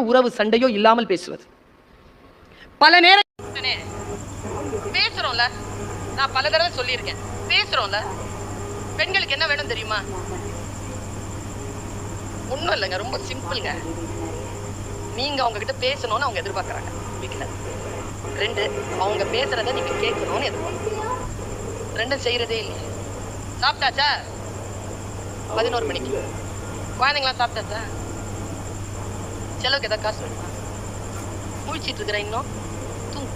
உறவு சண்டையோ இல்லாமல் பேசுவது. பல நேரம் பேசுறோம்ல. நான் பல தடவை சொல்லியிருக்கேன். பேசுறோம்ல. பெண்களுக்கு என்ன வேணும் தெரியுமா? ஒண்ணும் இல்லைங்க ரொம்ப சிம்பிள்ங்க. நீங்க அவங்க கிட்ட பேசணும்னு அவங்க எதிர்பார்க்கறாங்க. வீட்டில் ரெண்டு அவங்க பேசுறத நீங்க கேட்கணும்னு எதிர்பார்க்கணும் ரெண்டும் செய்யறதே இல்லை சாப்பிட்டாச்சா? பதினோரு மணிக்கு. குழந்தைங்களாம் சாப்பிட்டாச்சா? செலவுக்கு ஏதாவது காசு வேணுமா முழிச்சிட்டு இருக்கிற இன்னும் தூங்கு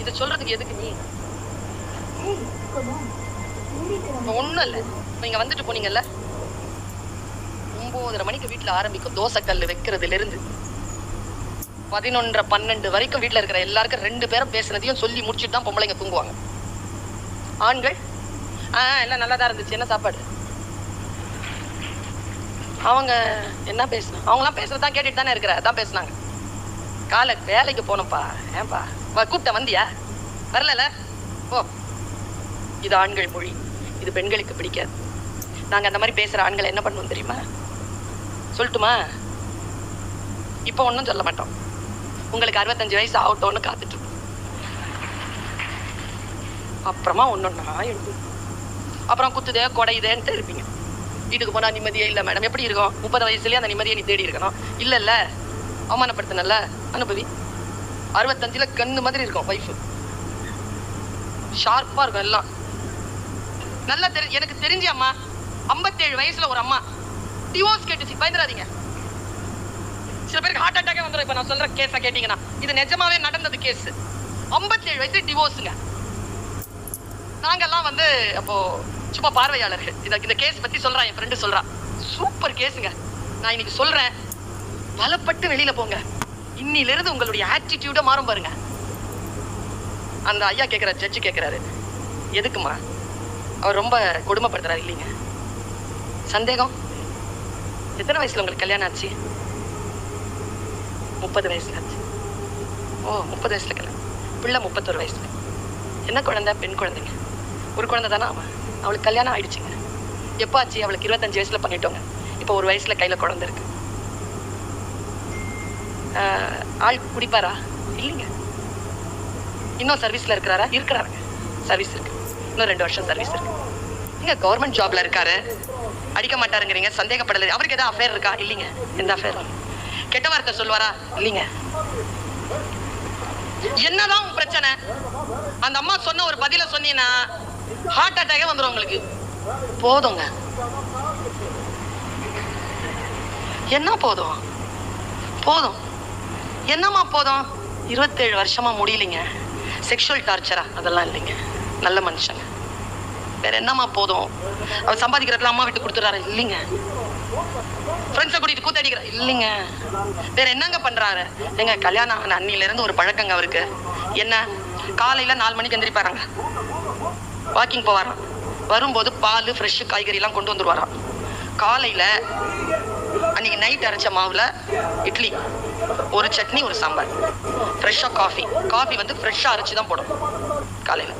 இதை சொல்றதுக்கு எதுக்கு நீ ஒண்ணும் இல்லை நீங்க வந்துட்டு போனீங்கல்ல ஒன்பதரை மணிக்கு வீட்டுல ஆரம்பிக்கும் தோசைக்கல் வைக்கிறதுல இருந்து பதினொன்றரை பன்னெண்டு வரைக்கும் வீட்டுல இருக்கிற எல்லாருக்கும் ரெண்டு பேரும் பேசுனதையும் சொல்லி முடிச்சுட்டு தான் பொம்பளைங்க தூங்குவாங்க ஆண்கள் ஆ எல்லாம் நல்லா தான் இருந்துச்சு என்ன சாப்பாடு அவங்க என்ன பேசணும் அவங்களாம் பேசுறது தான் கேட்டுட்டு தானே இருக்கிற அதான் பேசுனாங்க. காலை வேலைக்கு போனப்பா ஏன்பா வா கூப்பிட்ட வந்தியா? வரலல ஓ இது ஆண்கள் மொழி இது பெண்களுக்கு பிடிக்காது. நாங்கள் அந்த மாதிரி பேசுகிற ஆண்களை என்ன பண்ணுவோம் தெரியுமா? சொல்லட்டுமா? இப்போ ஒன்றும் சொல்ல மாட்டோம். உங்களுக்கு அறுபத்தஞ்சு வயசு ஆகட்டும்னு காத்துட்டு இருக்கோம். அப்புறமா ஒன்றா எழுது அப்புறம் குத்துதே குடையுதேன்ட்டு இருப்பீங்க. வீட்டுக்கு போனா நிம்மதியே இல்லை மேடம் எப்படி இருக்கும்? முப்பது வயசுலயே அந்த நிம்மதியை நீ தேடி இருக்கணும். இல்ல இல்ல. அவமானப்படுத்தினல்ல அனுபவி. அறுபத்தஞ்சுல கண்ணு மாதிரி இருக்கும் ஒய்ஃபு ஷார்ப்பா இருக்கும் எல்லாம். நல்லா தெரி எனக்கு தெரிஞ்ச அம்மா ஐம்பத்தேழு வயசுல ஒரு அம்மா. டிவோர்ஸ் கேட்டுச்சு. பயந்துடாதீங்க. சில பேருக்கு ஹார்ட் அட்டாக்கே வந்துடும் இப்ப நான் சொல்ற கேஸை கேட்டீங்கன்னா இது நிஜமாவே நடந்தது கேஸ் ஐம்பத்தேழு வயசு டிவோர்ஸுங்க நாங்கெல்லாம் வந்து அப்போ சும்மா பார்வையாளர்கள். இந்த இந்த கேஸ் பத்தி சொல்றான் என் ஃப்ரெண்டு சொல்றான் சூப்பர் கேஸுங்க நான் இன்னைக்கு சொல்றேன். பலப்பட்டு வெளியில போங்க. இன்னிலிருந்து உங்களுடைய ஆட்டிடியூட மாறும் பாருங்க. அந்த ஐயா கேக்குற ஜட்ஜு கேட்குறாரு எதுக்குமா அவர் ரொம்ப கொடுமைப்படுத்துறாரு இல்லைங்க. சந்தேகம்? எத்தனை வயசுல உங்களுக்கு கல்யாணம் ஆச்சு? முப்பது வயசுல ஆச்சு. ஓ முப்பது வயசுல கல்யாணம். பிள்ளை முப்பத்தொரு வயசுல. என்ன குழந்தை? பெண் குழந்தைங்க. ஒரு குழந்தை தானே? அவன் அவளுக்கு கல்யாணம் ஆயிடுச்சுங்க. எப்போ ஆச்சு? அவளுக்கு இருபத்தஞ்சு வயசில் பண்ணிட்டோங்க. இப்போ ஒரு வயசுல கையில குழந்தை இருக்கு. ஆள் குடிப்பாரா? இல்லைங்க. இன்னும் சர்வீஸ்ல இருக்கிறாரா? இருக்கிறாருங்க. சர்வீஸ் இருக்கு. இன்னும் ரெண்டு வருஷம் சர்வீஸ் இருக்கு. நீங்கள் கவர்மெண்ட் ஜாப்ல இருக்காரு. அடிக்க மாட்டாருங்கிறீங்க. சந்தேகப்படல. அவருக்கு எதாவது அஃபேர் இருக்கா? இல்லைங்க. எந்த அஃபேர் கெட்ட வார்த்தை சொல்லுவாரா? இல்லைங்க. என்னதான் பிரச்சனை? அந்த அம்மா சொன்ன ஒரு பதில சொன்னீங்கன்னா ஹார்ட் அட்டாக்கே வந்துரும் உங்களுக்கு. போதுங்க. என்ன போதும்? போதும். என்னம்மா போதும்? இருபத்தேழு வருஷமா முடியலைங்க. செக்ஷுவல் டார்ச்சரா அதெல்லாம் இல்லைங்க. நல்ல மனுஷங்க. வேற என்னம்மா போதும்? அவர் சம்பாதிக்கிறதுல அம்மா விட்டு கொடுத்துறாரு இல்லைங்க. ஃப்ரெண்ட்ஸை கூட்டிட்டு கூத்தடிக்கிற இல்லைங்க. வேற என்னங்க பண்றாரு? எங்க கல்யாணம் ஆன அன்னில இருந்து ஒரு பழக்கங்க அவருக்கு. என்ன? காலையில நாலு மணிக்கு எந்திரிப்பாருங்க. வாக்கிங் போவாராம். வரும்போது பால் ஃப்ரெஷ் காய்கறிலாம் கொண்டு வந்துடுவாராம் காலையில் அன்னைக்கு நைட் அரைச்ச மாவில் இட்லி ஒரு சட்னி ஒரு சாம்பார். ஃப்ரெஷ்ஷாக காஃபி காஃபி வந்து ஃப்ரெஷ்ஷாக அரைச்சி தான் போடும் காலையில்.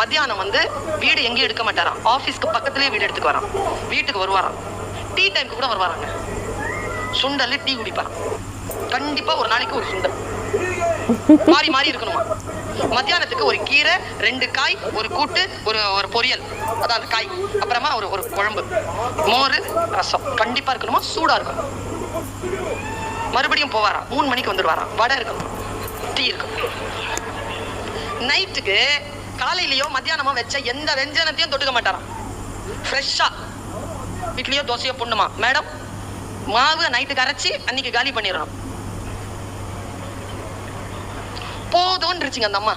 மத்தியானம் வந்து வீடு எங்கேயும் எடுக்க மாட்டாராம். ஆஃபீஸ்க்கு பக்கத்துலேயே வீடு எடுத்துக்கு வரான். வீட்டுக்கு வருவாராம். டீ டைம்க்கு கூட வருவாராங்க. சுண்டல் டீ குடிப்பாராம். கண்டிப்பாக ஒரு நாளைக்கு ஒரு சுண்டல். மாறி மாறி இருக்கணுமா. மத்தியானத்துக்கு ஒரு கீரை ரெண்டு காய் ஒரு கூட்டு ஒரு ஒரு பொரியல். அதான் அந்த காய். அப்புறமா ஒரு ஒரு குழம்பு. மோர் ரசம். கண்டிப்பா இருக்கணுமா? சூடா இருக்கணும். மறுபடியும் போவாராம். மூணு மணிக்கு வந்துடுவாராம். வடை இருக்கணும். டீ இருக்கணும். நைட்டுக்கு காலையிலயோ மத்தியானமோ வச்ச எந்த வெஞ்சனத்தையும் தொட்டுக்க மாட்டாராம். ஃப்ரெஷ்ஷா இட்லியோ தோசையோ பொண்ணுமா. மேடம் மாவு நைட்டுக்கு அரைச்சி அன்னைக்கு காலி பண்ணிடுறோம் போதும்ன்றுச்சுங்க அந்த அம்மா.